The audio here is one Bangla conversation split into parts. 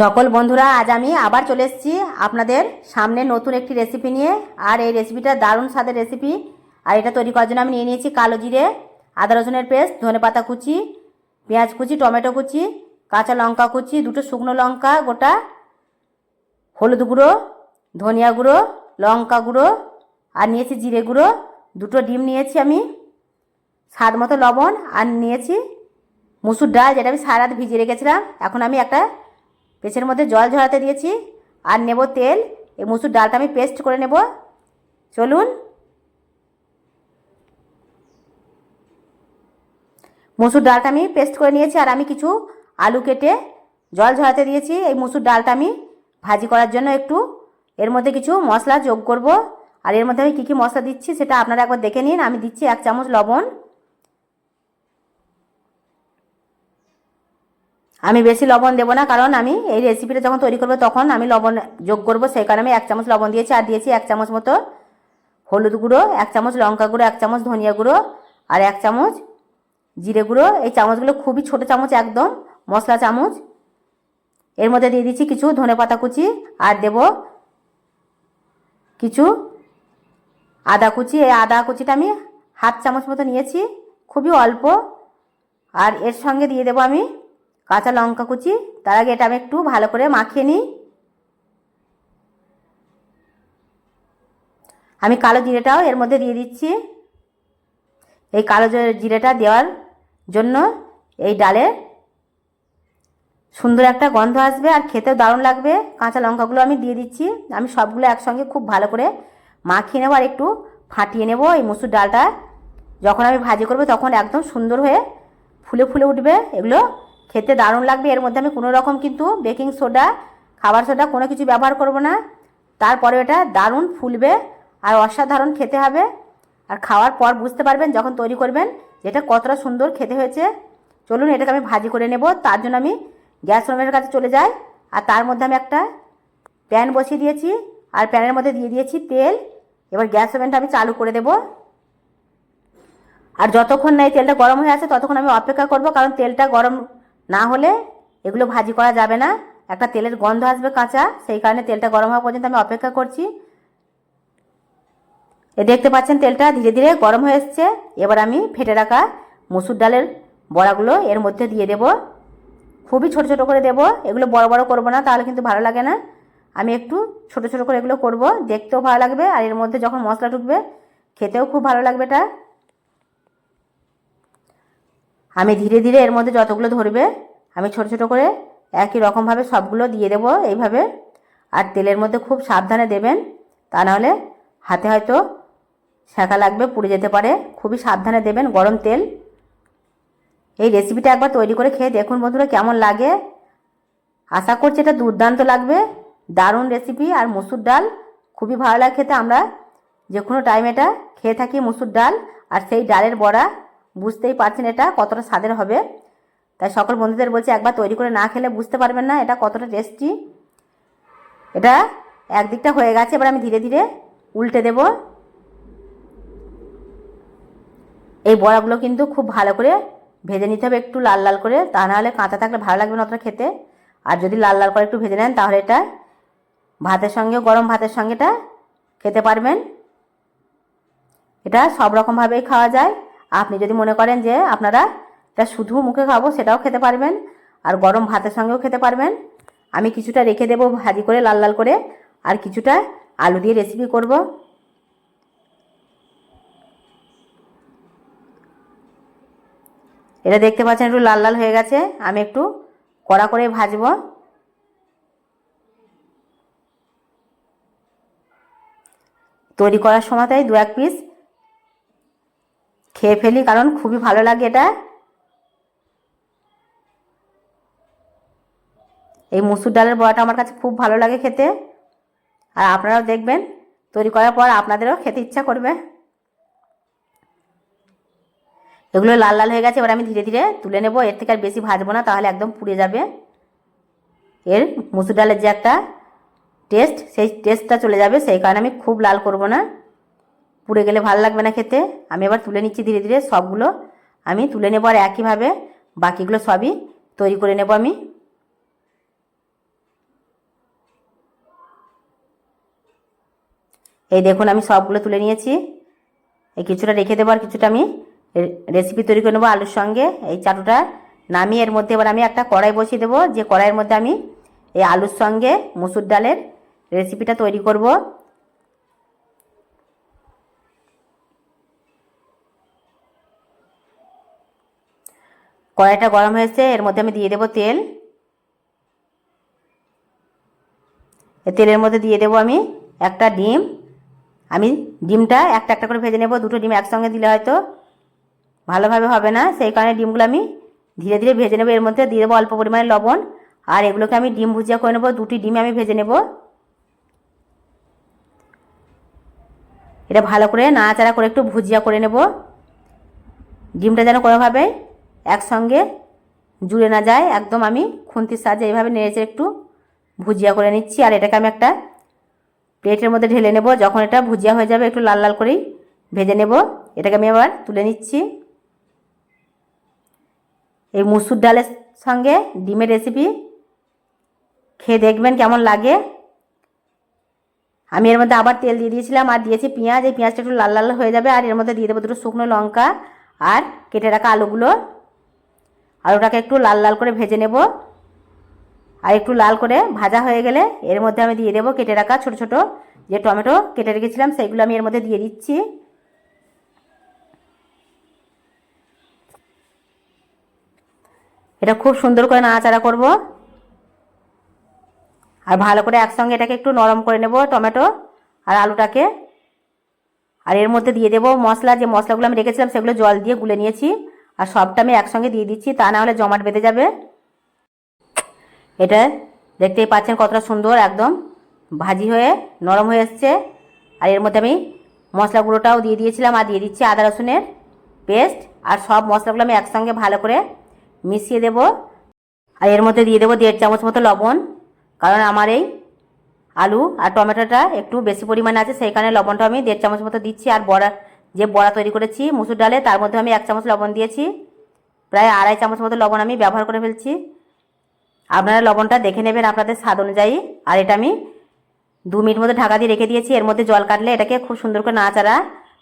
সকল বন্ধুরা, আজ আমি আবার চলে এসেছি আপনাদের সামনে নতুন একটি রেসিপি নিয়ে। আর এই রেসিপিটা দারুণ স্বাদের রেসিপি আর এটা তৈরি করার জন্য আমি নিয়ে নিয়েছি কালো জিরে, আদা রসুনের পেস্ট ধনে পাতা কুচি, পেঁয়াজ কুচি, টমেটো কুচি, কাঁচা লঙ্কা কুচি, দুটো শুকনো লঙ্কা গোটা, হলুদ গুঁড়ো, ধনিয়া গুঁড়ো, লঙ্কা গুঁড়ো, আর নিয়েছি জিরে গুঁড়ো। দুটো ডিম নিয়েছি আমি, স্বাদ মতো লবণ, আর নিয়েছি মুসুর ডাল, যেটা আমি সারা রাত ভিজিয়ে রেখেছিলাম। এখন আমি একটা পেঁচের মধ্যে জল ঝরাতে দিয়েছি, আর নেব তেল। এই মুসুর ডালটা আমি পেস্ট করে নেব। চলুন। মুসুর ডালটা আমি পেস্ট করে নিয়েছি, আর আমি কিছু আলু কেটে জল ঝরাতে দিয়েছি। এই মুসুর ডালটা আমি ভাজি করার জন্য একটু। এর মধ্যে কিছু মশলা যোগ করব। আর এর মধ্যে আমি কী কী মশলা দিচ্ছি সেটা আপনারা একবার দেখে নিন। আমি দিচ্ছি এক চামচ লবণ। আমি বেশি লবণ দেবো না, কারণ আমি এই রেসিপিটা যখন তৈরি করব তখন আমি লবণ যোগ করব, সেই কারণে আমি এক চামচ লবণ দিয়েছি আর দিয়েছি এক চামচ মতো হলুদ গুঁড়ো, এক চামচ লঙ্কা গুঁড়ো, এক চামচ ধনিয়া গুঁড়ো আর এক চামচ জিরে গুঁড়ো। এই চামচগুলো খুবই ছোটো চামচ একদম, মশলা চামচ। এর মধ্যে দিয়ে দিচ্ছি কিছু ধনে পাতা কুচি আর দেব কিছু আদা কুচি। এই আদা কুচিটা আমি হাফ চামচ মতো নিয়েছি, খুবই অল্প। আর এর সঙ্গে দিয়ে দেবো আমি কাঁচা লঙ্কা কুচি, তার আগে এটা আমি একটু ভালো করে মাখিয়ে নিই। আমি কালো জিরেটাও এর মধ্যে দিয়ে দিচ্ছি। এই কালো জিরেটা দেওয়ার জন্য এই ডালে সুন্দর একটা গন্ধ আসবে আর খেতেও দারুণ লাগবে। কাঁচা লঙ্কাগুলো আমি দিয়ে দিচ্ছি। আমি সবগুলো একসঙ্গে খুব ভালো করে মাখিয়ে নেব আর একটু ফাটিয়ে নেব এই মুসুর ডালটা। যখন আমি ভাজি করব তখন একদম সুন্দর হয়ে ফুলে ফুলে উঠবে। এগুলো খেতে দারুণ লাগবে। এর মধ্যে আমি কোনো রকম কিন্তু বেকিং সোডা, খাবার সোডা কোনো কিছু ব্যবহার করব না। তারপরে এটা দারুণ ফুলবে আর অসাধারণ খেতে হবে। আর খাওয়ার পর বুঝতে পারবেন যখন তৈরি করবেন যেটা কতটা সুন্দর খেতে হয়েছে। চলুন এটাকে আমি ভাজি করে নেব। তার জন্য আমি গ্যাস ওভেনের কাছে চলে যাই। আর তার মধ্যে আমি একটা প্যান বসিয়ে দিয়েছি। আর প্যানের মধ্যে দিয়ে দিয়েছি তেল। এবার গ্যাস ওভেনটা আমি চালু করে দেবো। আর যতক্ষণ না এই তেলটা গরম হয়ে আছে ততক্ষণ আমি অপেক্ষা করব। কারণ তেলটা গরম না হলে এগুলো ভাজি করা যাবে না। একটা তেলের গন্ধ আসবে কাঁচা, সেই কারণে তেলটা গরম হওয়া পর্যন্ত আমি অপেক্ষা করছি। এ দেখতে পাচ্ছেন তেলটা ধীরে ধীরে গরম হয়ে এসছে। এবার আমি ফেটে রাখা মুসুর ডালের বড়াগুলো এর মধ্যে দিয়ে দেব। খুবই ছোট ছোট করে দেব। এগুলো বড় বড় করব না, তাহলে কিন্তু ভালো লাগে না। আমি একটু ছোট ছোট করে এগুলো করব, দেখতেও ভালো লাগবে। আর এর মধ্যে যখন মশলা ঢুকবে, খেতেও খুব ভালো লাগবে এটা। আমি ধীরে ধীরে এর মধ্যে যতগুলো ধরবে, আমি ছোট ছোট করে একই রকমভাবে সবগুলো দিয়ে দেব এইভাবে। আর তেলের মধ্যে খুব সাবধানে দেবেন, তা নাহলে হাতে হয়তো সেঁকা লাগবে, পুড়ে যেতে পারে। খুবই সাবধানে দেবেন গরম তেল। এই রেসিপিটা একবার তৈরি করে খেয়ে দেখুন বন্ধুরা কেমন লাগে। আশা করছি এটা দুর্দান্ত লাগবে। দারুণ রেসিপি আর মুসুর ডাল, খুবই ভালো লাগে খেতে। আমরা যে কোনো টাইম এটা খেয়ে থাকি মুসুর ডাল আর সেই ডালের বড়া। বুঝতেই পারছেন এটা কতটা স্বাদের হবে। তাই সকল বন্ধুদের বলছি একবার তৈরি করে না খেলে বুঝতে পারবেন না, এটা কতটা টেস্টি এটা একদিকটা হয়ে গেছে, এবার আমি ধীরে ধীরে উল্টে দেব। এই বড়াগুলো কিন্তু খুব ভালো করে ভেজে নিতে হবে একটু লাল লাল করে, তা নাহলে কাঁচা থাকলে ভালো লাগবে না অতটা খেতে। আর যদি লাল লাল করে একটু ভেজে নেন, তাহলে এটা ভাতের সঙ্গে, গরম ভাতের সঙ্গে এটা খেতে পারবেন। এটা সব রকমভাবেই খাওয়া যায়। আপনি যদি মনে করেন যে আপনারা এটা শুধু মুখে খাব, সেটাও খেতে পারবেন আর গরম ভাতের সঙ্গেও খেতে পারবেন। আমি কিছুটা রেখে দেবো ভাজি করে, লাল লাল করে, আর কিছুটা আলু দিয়ে রেসিপি করব। এটা দেখতে পাচ্ছেন একটু লাল লাল হয়ে গেছে, আমি একটু কড়া করে ভাজবো। তৈরি করার সময়টাই দু এক পিস খেয়ে ফেলি, কারণ খুবই ভালো লাগে এটা। এই মুসুর ডালের বড়াটা আমার কাছে খুব ভালো লাগে খেতে। আর আপনারাও দেখবেন, তৈরি করার পর আপনাদেরও খেতে ইচ্ছা করবে। এগুলো লাল লাল হয়ে গেছে, এবার আমি ধীরে ধীরে তুলে নেব। এর থেকে আর বেশি ভাজবো না, তাহলে একদম পুড়ে যাবে। এর মুসুর ডালের যে একটা টেস্ট, সেই টেস্টটা চলে যাবে, সেই কারণে আমি খুব লাল করব না। পুড়ে গেলে ভালো লাগবে না খেতে। আমি এবার তুলে নিচ্ছি ধীরে ধীরে সবগুলো। আমি তুলে নেব আর একইভাবে বাকিগুলো সবই তৈরি করে নেব আমি। এই দেখুন, আমি সবগুলো তুলে নিয়েছি। এই কিছুটা রেখে দেবো আর কিছুটা আমি রেসিপি তৈরি করে নেব আলুর সঙ্গে। এই চাটুটা নামিয়ে এর মধ্যে এবার আমি একটা কড়াই বসিয়ে দেবো। যে কড়াইয়ের মধ্যে আমি এই আলুর সঙ্গে মুসুর ডালের রেসিপিটা তৈরি করব। কড়াইটা গরম হয়েছে, এর মধ্যে আমি দিয়ে দেবো তেল। তেলের মধ্যে দিয়ে দেবো আমি একটা ডিম। আমি ডিমটা একটা একটা করে ভেজে নেব, দুটো ডিম একসঙ্গে দিলে হয়তো ভালোভাবে হবে না। সেই কারণে ডিমগুলো আমি ধীরে ধীরে ভেজে নেব, এর মধ্যে দিয়ে দেবো অল্প পরিমাণে লবণ। আর এগুলোকে আমি ডিম ভুজিয়া করে নেব, দুটি ডিম আমি ভেজে নেব। এটা ভালো করে নাড়াচাড়া করে একটু ভুজিয়া করে নেব। ডিমটা যেন কোনোভাবে একসঙ্গে জুড়ে না যায়, একদম আমি খুন্তির সাহায্যে এইভাবে নেড়েচে একটু ভুজিয়া করে নিচ্ছি। আর এটাকে আমি একটা প্লেটের মধ্যে ঢেলে নেব। যখন এটা ভুজিয়া হয়ে যাবে, একটু লাল লাল করেই ভেজে নেব। এটাকে আমি আবার তুলে নিচ্ছি। এই মুসুর ডালের সঙ্গে ডিমের রেসিপি খেয়ে দেখবেন কেমন লাগে। আমি এর মধ্যে আবার তেল দিয়ে দিয়েছিলাম, আর দিয়েছি পেঁয়াজ। এই পেঁয়াজটা একটু লাল লাল হয়ে যাবে, আর এর মধ্যে দিয়ে দেবো দুটো শুকনো লঙ্কা। আর কেটে রাখা আলুগুলো। আলুটাকে একটু লাল লাল করে ভেজে নেব। আর একটু লাল করে ভাজা হয়ে গেলে এর মধ্যে আমি দিয়ে দেবো কেটে রাখা ছোট ছোট যে টমেটো কেটে রেখেছিলাম সেইগুলো আমি এর মধ্যে দিয়ে দিচ্ছি। এটা খুব সুন্দর করে নাড়াচাড়া করব। আর ভালো করে একসঙ্গে এটাকে একটু নরম করে নেব টমেটো আর আলুটাকে। আর এর মধ্যে দিয়ে দেবো মশলা, যে মশলাগুলো আমি রেখেছিলাম সেগুলো জল দিয়ে গুলে নিয়েছি। আর সবটা আমি একসঙ্গে দিয়ে দিচ্ছি, তা না হলে জমাট বেঁধে যাবে। এটা দেখতেই পাচ্ছেন কতটা সুন্দর, একদম ভাজি হয়ে নরম হয়ে এসছে। আর এর মধ্যে আমি মশলা গুঁড়োটাও দিয়ে দিয়েছিলাম আর দিয়ে দিচ্ছি আদা রসুনের পেস্ট। আর সব মশলাগুলো আমি একসঙ্গে ভালো করে মিশিয়ে দেব। আর এর মধ্যে দিয়ে দেবো দেড় চামচ মতো লবণ, কারণ আমার এই আলু আর টমেটোটা একটু বেশি পরিমাণে আছে সেই কারণে লবণটা আমি দেড় চামচ মতো দিচ্ছি। আর বড়া যে বড়া তৈরি করেছি, মুসুর ডালে, তার মধ্যে আমি এক চামচ লবণ দিয়েছি। প্রায় আড়াই চামচ মতো লবণ আমি ব্যবহার করে ফেলছি। আপনারা লবণটা দেখে নেবেন আপনাদের স্বাদ অনুযায়ী। আর এটা আমি দু মিনিট মতো ঢাকা দিয়ে রেখে দিয়েছি। এর মধ্যে জল কাটলে এটাকে খুব সুন্দর করে নাড়াচাড়া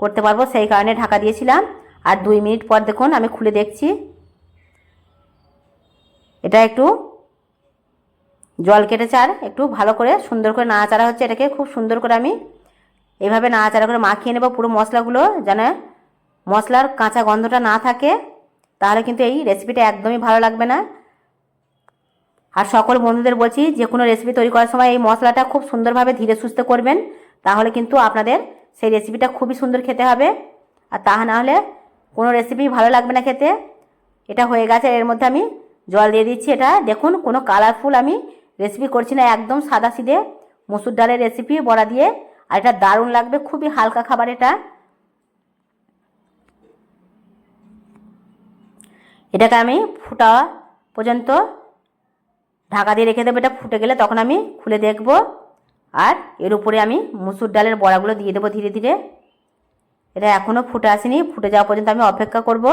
করতে পারব, সেই কারণে ঢাকা দিয়েছিলাম। আর দুই মিনিট পর দেখুন, আমি খুলে দেখছি। এটা একটু জল কেটেছে আর একটু ভালো করে সুন্দর করে নাড়াচাড়া হচ্ছে। এটাকে খুব সুন্দর করে আমি এইভাবে নাড়াচাড়া করে মাখিয়ে নেব পুরো মশলাগুলো, যেন মশলার কাঁচা গন্ধটা না থাকে। তাহলে কিন্তু এই রেসিপিটা একদমই ভালো লাগবে না। আর সকল বন্ধুদের বলছি, যে কোনো রেসিপি তৈরি করার সময় এই মশলাটা খুব সুন্দরভাবে ধীরে সুস্থে করবেন। তাহলে কিন্তু আপনাদের সেই রেসিপিটা খুবই সুন্দর খেতে হবে। আর তা না হলে কোনো রেসিপি ভালো লাগবে না খেতে। এটা হয়ে গেছে, এর মধ্যে আমি জল দিয়ে দিচ্ছি এটা। দেখুন, কোনো কালারফুল আমি রেসিপি করছি না, একদম সাদা সিধে মসুর ডালের রেসিপি বড়া দিয়ে। আর এটা দারুণ লাগবে, খুবই হালকা খাবার এটা। এটাকে আমি ফুটা পর্যন্ত ঢাকা দিয়ে রেখে দেবো, এটা ফুটে গেলে তখন আমি খুলে দেখব। আর এর উপরে আমি মুসুর ডালের বড়াগুলো দিয়ে দেবো ধীরে ধীরে। এটা এখনও ফুটে আসেনি, ফুটে যাওয়া পর্যন্ত আমি অপেক্ষা করব।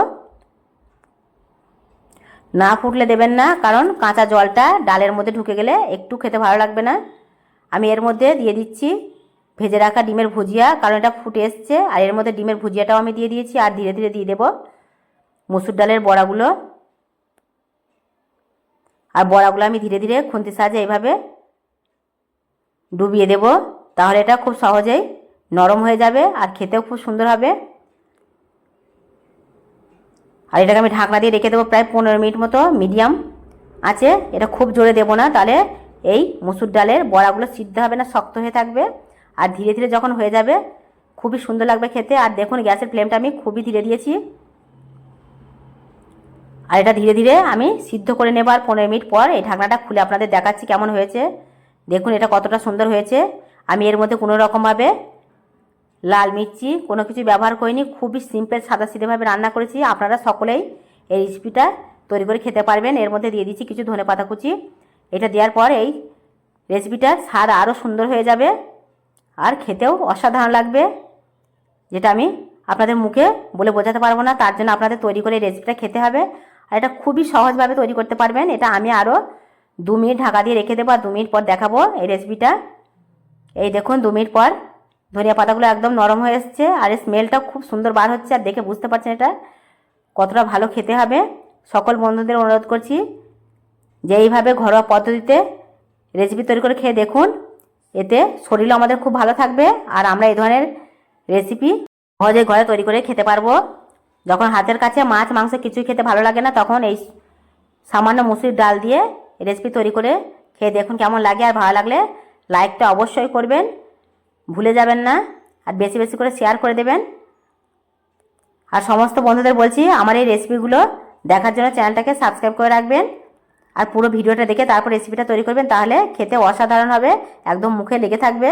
না ফুটলে দেবেন না, কারণ কাঁচা জলটা ডালের মধ্যে ঢুকে গেলে একটু খেতে ভালো লাগবে না। আমি এর মধ্যে দিয়ে দিচ্ছি ভেজে রাখা ডিমের ভুজিয়া, কারণ এটা ফুটে এসছে, আর এর মধ্যে ডিমের ভুজিয়াটাও আমি দিয়ে দিয়েছি, আর ধীরে ধীরে দিয়ে দেবো মুসুর ডালের বড়াগুলো। আর বড়াগুলো আমি ধীরে ধীরে খুন্তির সাহায্যে এইভাবে ডুবিয়ে দেব, তাহলে এটা খুব সহজেই নরম হয়ে যাবে আর খেতেও খুব সুন্দর হবে। আর এটাকে আমি ঢাকনা দিয়ে রেখে দেবো প্রায় পনেরো মিনিট মতো, মিডিয়াম আছে, এটা খুব জোরে দেবো না, তাহলে এই মুসুর ডালের বড়াগুলো সিদ্ধ হবে না, শক্ত হয়ে থাকবে। আর ধীরে ধীরে যখন হয়ে যাবে, খুবই সুন্দর লাগবে খেতে। আর দেখুন, গ্যাসের ফ্লেমটা আমি খুবই ধীরে দিয়েছি। আর এটা ধীরে ধীরে আমি সিদ্ধ করে নেবার পনেরো মিনিট পর এই ঢাকনাটা খুলে আপনাদের দেখাচ্ছি কেমন হয়েছে। দেখুন, এটা কতটা সুন্দর হয়েছে। আমি এর মধ্যে কোনো রকমভাবে লাল মির্চি, কোনো কিছু ব্যবহার করিনি। খুবই সিম্পল সাদা সিধেভাবে রান্না করেছি। আপনারা সকলেই এই রেসিপিটা তৈরি করে খেতে পারবেন। এর মধ্যে দিয়ে দিচ্ছি কিছু ধনে পাতা কুচি। এটা দেওয়ার পর এই রেসিপিটার স্বাদ আরও সুন্দর হয়ে যাবে। আর খেতেও অসাধারণ লাগবে, যেটা আমি আপনাদের মুখে বলে বোঝাতে পারব না। তার জন্য আপনাদের তৈরি করে এই রেসিপিটা খেতে হবে। আর এটা খুবই সহজভাবে তৈরি করতে পারবেন। এটা আমি আরও দু মিনিট ঢাকা দিয়ে রেখে দেবো আর দু মিনিট পর দেখাবো এই রেসিপিটা এই দেখুন, দু মিনিট পর ধনিয়া পাতাগুলো একদম নরম হয়ে এসছে আর এর স্মেলটা খুব সুন্দর বার হচ্ছে আর দেখে বুঝতে পারছেন এটা কতটা ভালো খেতে হবে। সকল বন্ধুদের অনুরোধ করছি যে এইভাবে ঘরোয়া পদ্ধতিতে রেসিপি তৈরি করে খেয়ে দেখুন। এতে শরীরও আমাদের খুব ভালো থাকবে আর আমরা এই ধরনের রেসিপি সহজে ঘরে তৈরি করে খেতে পারব। যখন হাতের কাছে মাছ, মাংস কিছুই খেতে ভালো লাগে না, তখন এই সামান্য মুসুরির ডাল দিয়ে রেসিপি তৈরি করে খেয়ে দেখুন কেমন লাগে আর ভালো লাগলে লাইকটা অবশ্যই করবেন। ভুলে যাবেন না আর বেশি বেশি করে শেয়ার করে দেবেন। আর সমস্ত বন্ধুদের বলছি, আমার এই রেসিপিগুলো দেখার জন্য চ্যানেলটাকে সাবস্ক্রাইব করে রাখবেন। আর পুরো ভিডিওটা দেখে তারপর রেসিপিটা তৈরি করবেন, তাহলে খেতে অসাধারণ হবে, একদম মুখে লেগে থাকবে।